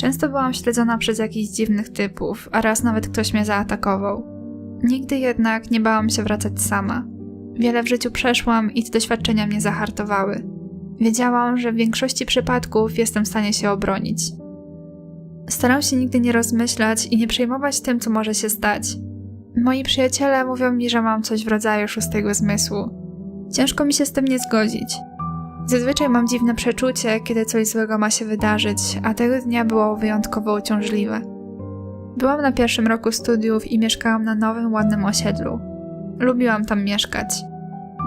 Często byłam śledzona przez jakichś dziwnych typów, a raz nawet ktoś mnie zaatakował. Nigdy jednak nie bałam się wracać sama. Wiele w życiu przeszłam i te doświadczenia mnie zahartowały. Wiedziałam, że w większości przypadków jestem w stanie się obronić. Staram się nigdy nie rozmyślać i nie przejmować tym, co może się stać. Moi przyjaciele mówią mi, że mam coś w rodzaju szóstego zmysłu. Ciężko mi się z tym nie zgodzić. Zazwyczaj mam dziwne przeczucie, kiedy coś złego ma się wydarzyć, a tego dnia było wyjątkowo uciążliwe. Byłam na pierwszym roku studiów i mieszkałam na nowym, ładnym osiedlu. Lubiłam tam mieszkać.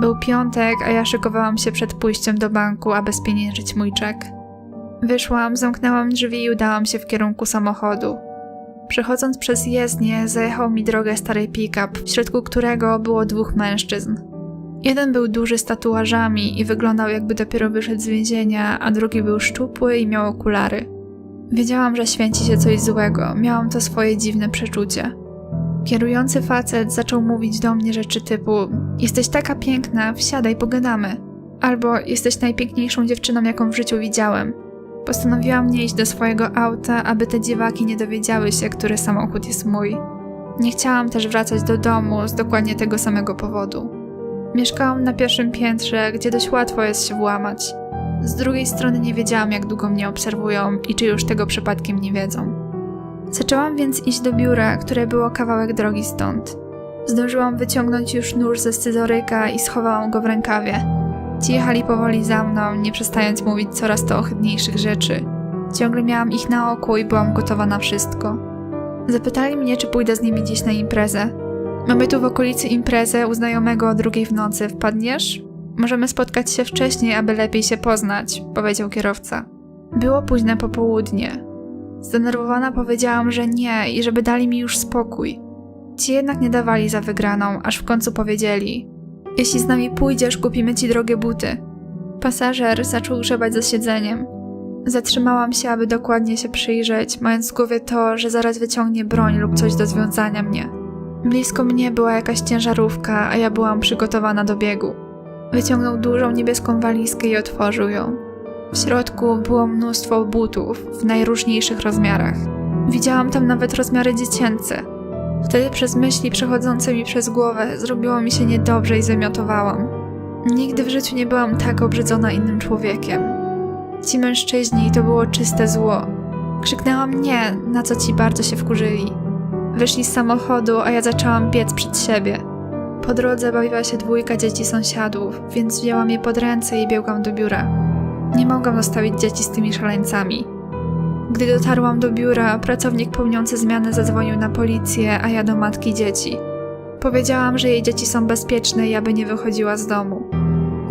Był piątek, a ja szykowałam się przed pójściem do banku, aby spieniężyć mój czek. Wyszłam, zamknęłam drzwi i udałam się w kierunku samochodu. Przechodząc przez jezdnię, zajechał mi drogę stary pick-up, w środku którego było dwóch mężczyzn. Jeden był duży z tatuażami i wyglądał jakby dopiero wyszedł z więzienia, a drugi był szczupły i miał okulary. Wiedziałam, że święci się coś złego, miałam to swoje dziwne przeczucie. Kierujący facet zaczął mówić do mnie rzeczy typu: Jesteś taka piękna, wsiadaj, pogadamy. Albo jesteś najpiękniejszą dziewczyną, jaką w życiu widziałem. Postanowiłam nie iść do swojego auta, aby te dziewaki nie dowiedziały się, który samochód jest mój. Nie chciałam też wracać do domu z dokładnie tego samego powodu. Mieszkałam na pierwszym piętrze, gdzie dość łatwo jest się włamać. Z drugiej strony nie wiedziałam, jak długo mnie obserwują i czy już tego przypadkiem nie wiedzą. Zaczęłam więc iść do biura, które było kawałek drogi stąd. Zdążyłam wyciągnąć już nóż ze scyzoryka i schowałam go w rękawie. Ci jechali powoli za mną, nie przestając mówić coraz to ohydniejszych rzeczy. Ciągle miałam ich na oku i byłam gotowa na wszystko. Zapytali mnie, czy pójdę z nimi dziś na imprezę. Mamy tu w okolicy imprezę u znajomego o drugiej w nocy. Wpadniesz? Możemy spotkać się wcześniej, aby lepiej się poznać, powiedział kierowca. Było późne popołudnie. Zdenerwowana powiedziałam, że nie i żeby dali mi już spokój. Ci jednak nie dawali za wygraną, aż w końcu powiedzieli: Jeśli z nami pójdziesz, kupimy ci drogie buty. Pasażer zaczął grzebać za siedzeniem. Zatrzymałam się, aby dokładnie się przyjrzeć, mając w głowie to, że zaraz wyciągnie broń lub coś do związania mnie. Blisko mnie była jakaś ciężarówka, a ja byłam przygotowana do biegu. Wyciągnął dużą niebieską walizkę i otworzył ją. W środku było mnóstwo butów w najróżniejszych rozmiarach. Widziałam tam nawet rozmiary dziecięce. Wtedy przez myśli przechodzące mi przez głowę zrobiło mi się niedobrze i zamiotowałam. Nigdy w życiu nie byłam tak obrzydzona innym człowiekiem. Ci mężczyźni to było czyste zło. Krzyknęłam nie, na co ci bardzo się wkurzyli. Wyszli z samochodu, a ja zaczęłam biec przed siebie. Po drodze bawiła się dwójka dzieci sąsiadów, więc wzięłam je pod ręce i biegłam do biura. Nie mogłam zostawić dzieci z tymi szaleńcami. Gdy dotarłam do biura, pracownik pełniący zmianę zadzwonił na policję, a ja do matki dzieci. Powiedziałam, że jej dzieci są bezpieczne i aby nie wychodziła z domu.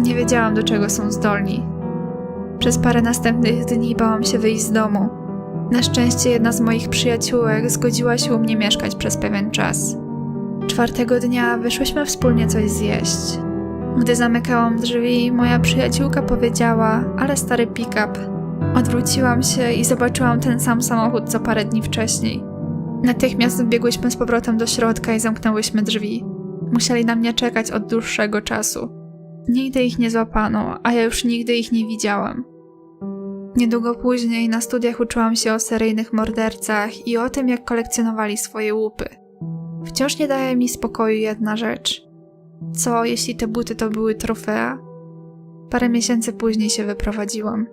Nie wiedziałam, do czego są zdolni. Przez parę następnych dni bałam się wyjść z domu. Na szczęście jedna z moich przyjaciółek zgodziła się u mnie mieszkać przez pewien czas. Czwartego dnia wyszłyśmy wspólnie coś zjeść. Gdy zamykałam drzwi, moja przyjaciółka powiedziała, ale stary pick-up. Odwróciłam się i zobaczyłam ten sam samochód co parę dni wcześniej. Natychmiast wbiegłyśmy z powrotem do środka i zamknęłyśmy drzwi. Musieli na mnie czekać od dłuższego czasu. Nigdy ich nie złapano, a ja już nigdy ich nie widziałam. Niedługo później na studiach uczyłam się o seryjnych mordercach i o tym, jak kolekcjonowali swoje łupy. Wciąż nie daje mi spokoju jedna rzecz. Co, jeśli te buty to były trofea? Parę miesięcy później się wyprowadziłam.